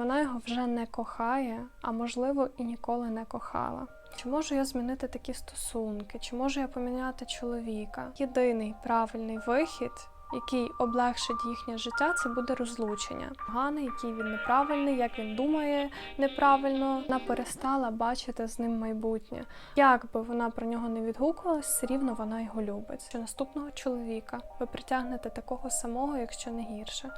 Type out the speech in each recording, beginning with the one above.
Вона його вже не кохає, а можливо і ніколи не кохала. Чи можу я змінити такі стосунки? Чи можу я поміняти чоловіка? Єдиний правильний вихід, який облегшить їхнє життя, це буде розлучення. Поганий, який він неправильний, як він думає неправильно. Вона перестала бачити з ним майбутнє. Як би вона про нього не відгукувалась, все рівно вона його любить. Що наступного чоловіка ви притягнете такого самого, якщо не гірше.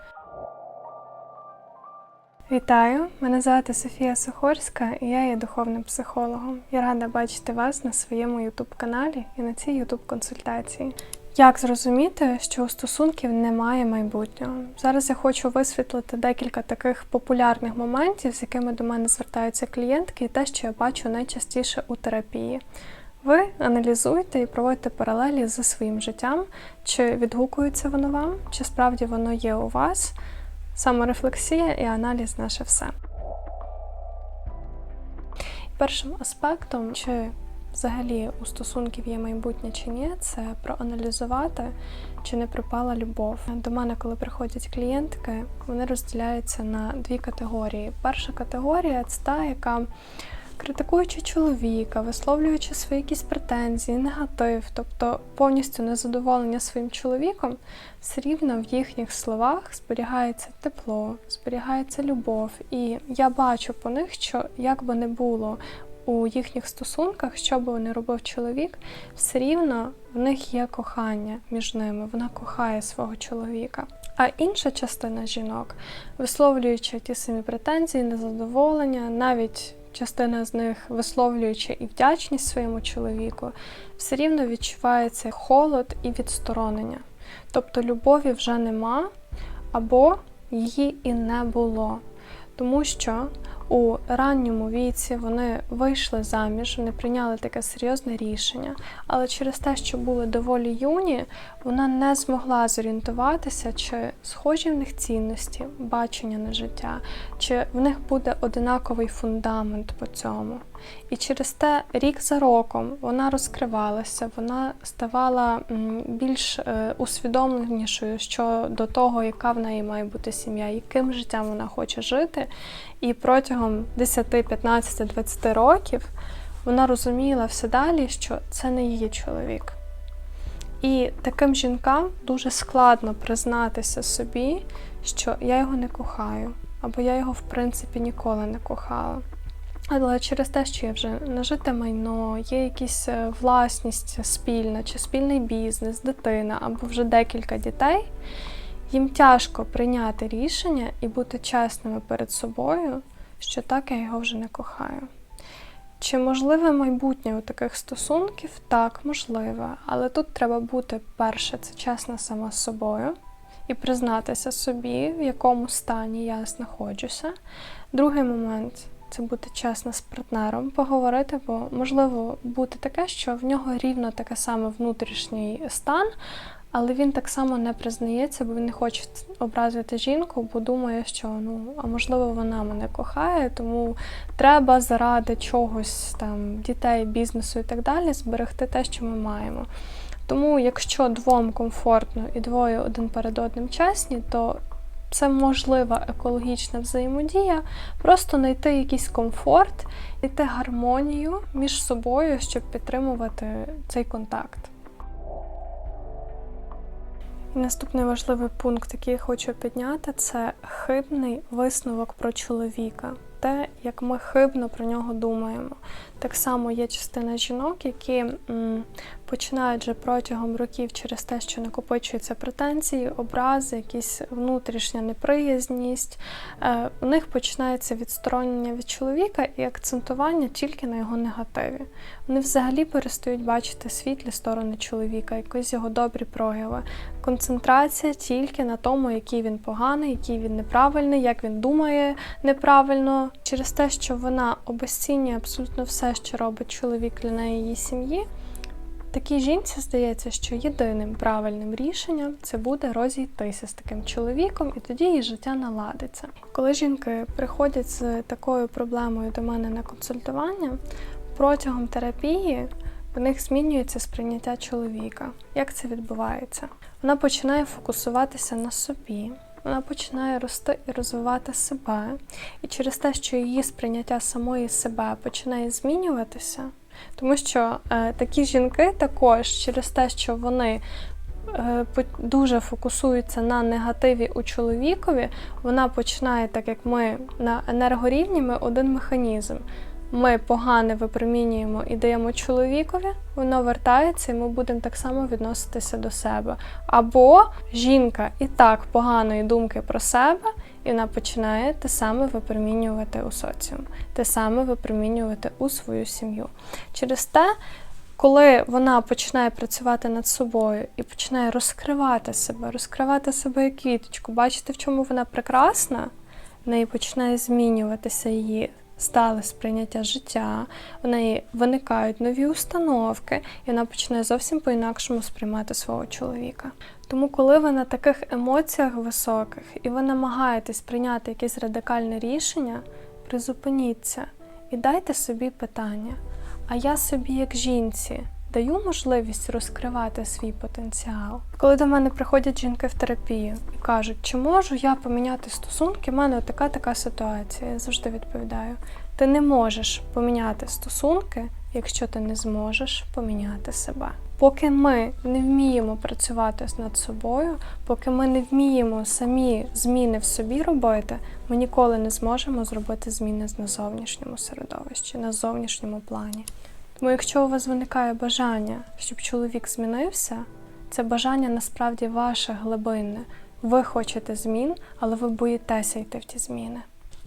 Вітаю! Мене звати Софія Сухорська і я є духовним психологом. Я рада бачити вас на своєму ютуб-каналі і на цій ютуб-консультації. Як зрозуміти, що у стосунків немає майбутнього? Зараз я хочу висвітлити декілька таких популярних моментів, з якими до мене звертаються клієнтки, і те, що я бачу найчастіше у терапії. Ви аналізуйте і проводьте паралелі зі своїм життям, чи відгукується воно вам, чи справді воно є у вас. Саморефлексія і аналіз наше все. Першим аспектом, чи взагалі у стосунків є майбутнє чи ні, це проаналізувати, чи не припала любов. До мене, коли приходять клієнтки, вони розділяються на дві категорії. Перша категорія це та, яка критикуючи чоловіка, висловлюючи свої якісь претензії, негатив, тобто повністю незадоволення своїм чоловіком, все рівно в їхніх словах зберігається тепло, зберігається любов. І я бачу по них, що як би не було у їхніх стосунках, що би не робив чоловік, все рівно в них є кохання між ними, вона кохає свого чоловіка. А інша частина жінок, висловлюючи ті самі претензії, незадоволення, навіть частина з них висловлюючи і вдячність своєму чоловіку, все рівно відчувається холод і відсторонення. Тобто любові вже нема, або її і не було. Тому що у ранньому віці вони вийшли заміж, вони прийняли таке серйозне рішення, але через те, що були доволі юні, вона не змогла зорієнтуватися, чи схожі в них цінності, бачення на життя, чи в них буде одинаковий фундамент по цьому. І через те рік за роком вона розкривалася, вона ставала більш е, усвідомленішою щодо того, яка в неї має бути сім'я, яким життям вона хоче жити. І протягом 10, 15, 20 років вона розуміла все далі, що це не її чоловік. І таким жінкам дуже складно признатися собі, що я його не кохаю, або я його в принципі ніколи не кохала. Але через те, що є вже нажите майно, є якась е, власність спільна, чи спільний бізнес, дитина, або вже декілька дітей, їм тяжко прийняти рішення і бути чесними перед собою, що так я його вже не кохаю. Чи можливе майбутнє у таких стосунків? Так, можливе. Але тут треба бути перше, це чесна сама з собою і признатися собі, в якому стані я знаходжуся. Другий момент це бути чесно з партнером, поговорити, бо можливо бути таке, що в нього рівно таке саме внутрішній стан, але він так само не признається, бо він не хоче образити жінку, бо думає, що ну а можливо вона мене кохає, тому треба заради чогось там дітей, бізнесу і так далі зберегти те, що ми маємо. Тому, якщо двом комфортно і двоє один перед одним чесні, то це можлива екологічна взаємодія, просто знайти якийсь комфорт, знайти гармонію між собою, щоб підтримувати цей контакт. Наступний важливий пункт, який я хочу підняти, це хибний висновок про чоловіка. Те, як ми хибно про нього думаємо. Так само є частина жінок, які починають вже протягом років через те, що накопичуються претензії, образи, якісь внутрішня неприязність. Е, у них починається відсторонення від чоловіка і акцентування тільки на його негативі. Вони взагалі перестають бачити світлі сторони чоловіка, якісь його добрі прояви. Концентрація тільки на тому, який він поганий, який він неправильний, як він думає неправильно. Через те, що вона обесцінює абсолютно все, що робить чоловік для неї сім'ї. Такій жінці здається, що єдиним правильним рішенням це буде розійтися з таким чоловіком, і тоді її життя наладиться. Коли жінки приходять з такою проблемою до мене на консультування, протягом терапії в них змінюється сприйняття чоловіка. Як це відбувається? Вона починає фокусуватися на собі, вона починає рости і розвивати себе. І через те, що її сприйняття самої себе починає змінюватися, тому що е, такі жінки також через те, що вони е, дуже фокусуються на негативі у чоловікові, вона починає, так як ми на енергорівні, ми один механізм. Ми погане випромінюємо і даємо чоловікові, воно вертається, і ми будемо так само відноситися до себе. Або жінка і так поганої думки про себе, і вона починає те саме випромінювати у соціум, те саме випромінювати у свою сім'ю. Через те, коли вона починає працювати над собою і починає розкривати себе, розкривати себе як квіточку, бачити, в чому вона прекрасна, в неї починає змінюватися її стале сприйняття життя, в неї виникають нові установки, і вона починає зовсім по-інакшому сприймати свого чоловіка. Тому, коли ви на таких емоціях високих і ви намагаєтесь прийняти якесь радикальне рішення, призупиніться і дайте собі питання: а я собі, як жінці, даю можливість розкривати свій потенціал. Коли до мене приходять жінки в терапію і кажуть, чи можу я поміняти стосунки, в мене така така ситуація. Я завжди відповідаю: ти не можеш поміняти стосунки, якщо ти не зможеш поміняти себе. Поки ми не вміємо працювати над собою, поки ми не вміємо самі зміни в собі робити, ми ніколи не зможемо зробити зміни на зовнішньому середовищі, на зовнішньому плані. Тому якщо у вас виникає бажання, щоб чоловік змінився, це бажання насправді ваше глибинне. Ви хочете змін, але ви боїтеся йти в ті зміни.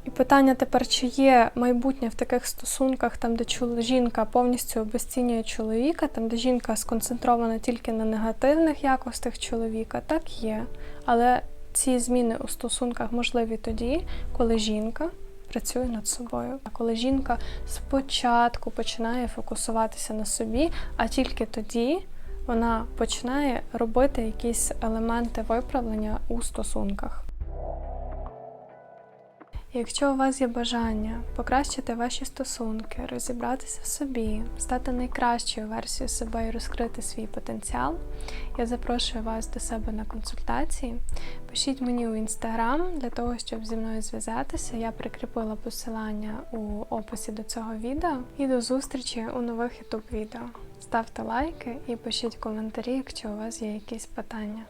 І питання тепер, чи є майбутнє в таких стосунках, там, де жінка повністю обесцінює чоловіка, там, де жінка сконцентрована тільки на негативних якостях чоловіка, так є. Але ці зміни у стосунках можливі тоді, коли жінка працює над собою. А коли жінка спочатку починає фокусуватися на собі, а тільки тоді вона починає робити якісь елементи виправлення у стосунках. Якщо у вас є бажання покращити ваші стосунки, розібратися в собі, стати найкращою версією себе і розкрити свій потенціал, я запрошую вас до себе на консультації. Пишіть мені у інстаграм для того, щоб зі мною зв'язатися. Я прикріпила посилання у описі до цього відео. І до зустрічі у нових youtube відео. Ставте лайки і пишіть коментарі, якщо у вас є якісь питання.